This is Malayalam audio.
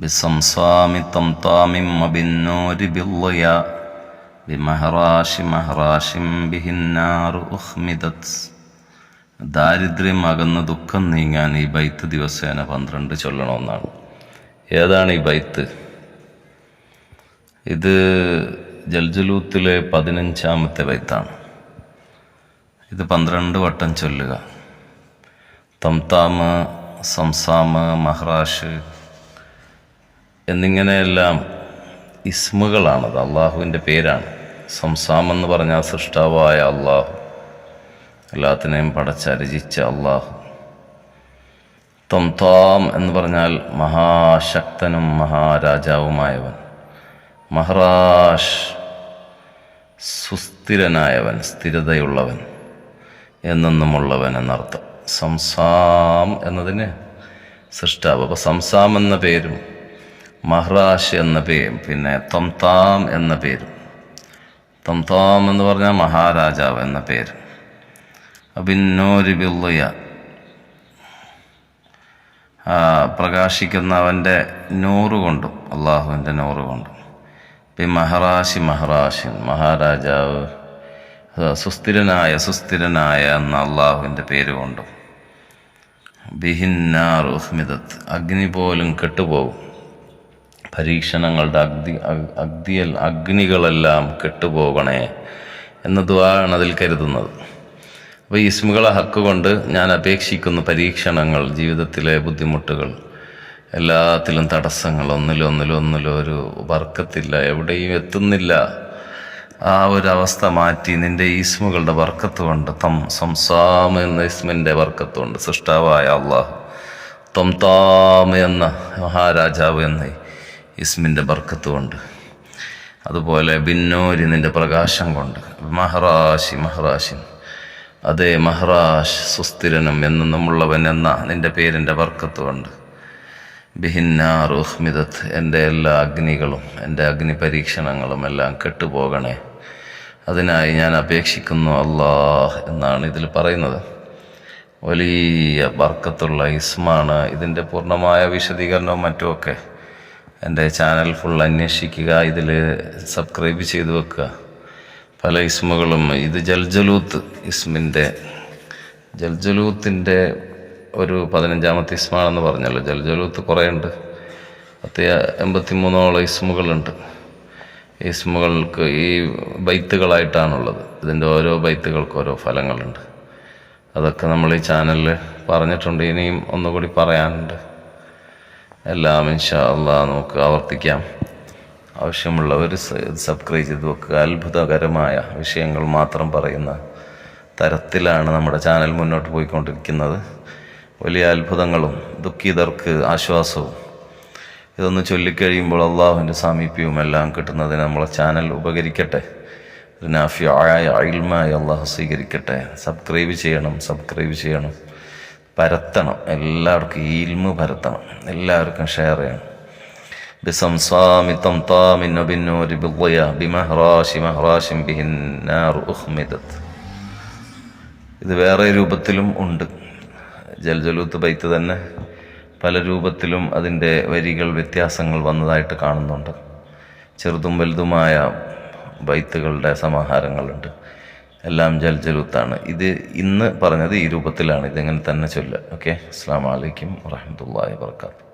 بصمصام طمطام وبالنور بالضياء بمهراش مهراش به النار أخمدت ദാരിദ്ര്യം അകന്ന് ദുഃഖം നീങ്ങാൻ ഈ ബൈത്ത് ദിവസേന പന്ത്രണ്ട് ചൊല്ലണമെന്നാണ് ഏതാണ് ഈ ബൈത്ത് ഇത് ജൽജലൂത്തിലെ പതിനഞ്ചാമത്തെ ബൈത്താണ് ഇത് പന്ത്രണ്ട് വട്ടം ചൊല്ലുക തംതാമ് സംസാമ് മഹ്റാഷ് എന്നിങ്ങനെയെല്ലാം ഇസ്മുകളാണത്. അള്ളാഹുവിന്റെ പേരാണ്. സംസാം എന്ന് പറഞ്ഞാൽ സൃഷ്ടാവായ അള്ളാഹു. എല്ലാത്തിനെയും പടച്ച രചിച്ച അള്ളാഹു. തംതാം എന്ന് പറഞ്ഞാൽ മഹാശക്തനും മഹാരാജാവുമായവൻ. മഹറാഷ് സുസ്ഥിരനായവൻ സ്ഥിരതയുള്ളവൻ എന്നെന്നുമുള്ളവൻ എന്നർത്ഥം സംസാം എന്നതിന് സൃഷ്ടാവ്. അപ്പോൾ സംസാം എന്ന പേരും മഹ്റാഷ് എന്ന പേരും പിന്നെ തംതാം എന്ന പേരും. തംതാം എന്ന് പറഞ്ഞാൽ മഹാരാജാവ് എന്ന പേര്. അബിന്നോരി ബിള്ളിയ പ്രകാശിക്കുന്നവന്റെ നൂറ് കൊണ്ടും അള്ളാഹുവിന്റെ നൂറ് കൊണ്ടും. പി മഹറാശി മഹറാഷിൻ മഹാരാജാവ് സുസ്ഥിരനായ സുസ്ഥിരനായ എന്ന അള്ളാഹുവിന്റെ പേര് കൊണ്ടും. ബിഹിന്നാർ ഉഹ്മിദത്ത് അഗ്നി പോലും കെട്ടുപോകും. പരീക്ഷണങ്ങളുടെ അഗ്നി അഗ്നിയൽ അഗ്നികളെല്ലാം കെട്ടുപോകണേ എന്ന ദ്വാണ് അതിൽ കരുതുന്നത്. അപ്പോൾ ഈ ഇസ്മുകളെ ഹക്ക് കൊണ്ട് ഞാൻ അപേക്ഷിക്കുന്ന പരീക്ഷണങ്ങൾ ജീവിതത്തിലെ ബുദ്ധിമുട്ടുകൾ എല്ലാത്തിലും തടസ്സങ്ങൾ ഒന്നിലൊന്നിലൊന്നിലും ഒന്നിലും ഒന്നിലും ഒരു വർക്കത്തില്ല എവിടെയും എത്തുന്നില്ല. ആ ഒരു അവസ്ഥ മാറ്റി നിന്റെ ഈസ്മുകളുടെ വർക്കത്ത് കൊണ്ട് തം സംസാമ എന്ന ഇസ്മിന്റെ വർക്കത്ത് കൊണ്ട് സൃഷ്ടാവായ അള്ളാഹു തൊം താമ എന്ന മഹാരാജാവ് എന്ന ഇസ്മിന്റെ ബർക്കത്ത് കൊണ്ട്. അതുപോലെ ബിന്നൂരി നിന്റെ പ്രകാശം കൊണ്ട്. മഹറാശി മഹറാശിൻ അതേ മഹ്റാഷ് സുസ്ഥിരനും എന്നും നമ്മുള്ളവൻ എന്ന നിന്റെ പേരിന്റെ ബർക്കത്ത് കൊണ്ട്. ബിഹിന്നാർ ഉഹ്മിദത്ത് എന്റെ എല്ലാ അഗ്നികളും എന്റെ അഗ്നി പരീക്ഷണങ്ങളും എല്ലാം കെട്ടുപോകണേ. അതിനായി ഞാൻ അപേക്ഷിക്കുന്നു അള്ളാഹ് എന്നാണ് ഇതിൽ പറയുന്നത്. വലിയ ബർക്കത്തുള്ള ഇസ്മാണ്. ഇതിന്റെ പൂർണമായ വിശദീകരണവും മറ്റുമൊക്കെ എന്റെ ചാനൽ ഫുൾ അന്വേഷിക്കുക ഇതിൽ സബ്സ്ക്രൈബ് ചെയ്ത് വെക്കുക. പല ഇസ്മുകളും ഇത് ജൽജലൂത്ത് ഇസ്മിന്റെ ജൽജലൂത്തിന്റെ ഒരു പതിനഞ്ചാമത്തെ ഇസ്മാണെന്ന് പറഞ്ഞല്ലോ. ജൽജലൂത്ത് കുറേ ഉണ്ട് പത്ത് എൺപത്തി മൂന്നോളം ഇസ്മുകളുണ്ട് ഇസ്മുകൾക്ക് ഈ ബൈത്തുകളായിട്ടാണുള്ളത്. ഇതിന്റെ ഓരോ ബൈത്തുകൾക്ക് ഓരോ ഫലങ്ങളുണ്ട്. അതൊക്കെ നമ്മൾ ഈ ചാനലിൽ പറഞ്ഞിട്ടുണ്ട്. ഇനിയും ഒന്നുകൂടി പറയാനുണ്ട്. എല്ലാം ഇൻഷാ അള്ളാ നമുക്ക് ആവർത്തിക്കാം. ആവശ്യമുള്ളവർ സബ്സ്ക്രൈബ് ചെയ്ത് വെക്കുക. അത്ഭുതകരമായ വിഷയങ്ങൾ മാത്രം പറയുന്ന തരത്തിലാണ് നമ്മുടെ ചാനൽ മുന്നോട്ട് പോയിക്കൊണ്ടിരിക്കുന്നത്. വലിയ അത്ഭുതങ്ങളും ദുഃഖിതർക്ക് ആശ്വാസവും. ഇതൊന്ന് ചൊല്ലിക്കഴിയുമ്പോൾ അള്ളാഹുവിന്റെ സാമീപ്യവും എല്ലാം കിട്ടുന്നതിന് നമ്മളെ ചാനൽ ഉപകരിക്കട്ടെ. നാഫിയായ അയിൽമായി അള്ളാഹു സ്വീകരിക്കട്ടെ. സബ്സ്ക്രൈബ് ചെയ്യണം സബ്സ്ക്രൈബ് ചെയ്യണം. പരത്തണം എല്ലാവർക്കും ഈ ഇൽമ് പരത്തണം എല്ലാവർക്കും ഷെയർ ചെയ്യണം بصمصام طمطام وبالنور بالضياء بمهراش مهراش به النار أخمدت ഇത് വേറെ രൂപത്തിലും ഉണ്ട് ജൽജലൂത്ത് ബൈത്ത് തന്നെ പല രൂപത്തിലും അതിൻ്റെ വരികൾ വ്യത്യാസങ്ങൾ വന്നതായിട്ട് കാണുന്നുണ്ട് ചെറുതും വലുതുമായ ബൈത്തുകളുടെ സമാഹാരങ്ങളുണ്ട് എല്ലാം ജൽജലുത്താണ് ഇത് ഇന്ന് പറഞ്ഞത് ഈ രൂപത്തിലാണ്. ഇതെങ്ങനെ തന്നെ ചൊല്ലുക ഓക്കെ? അസ്സാം വലൈക്കും വാഹമത്തല്ലാ വാത്തു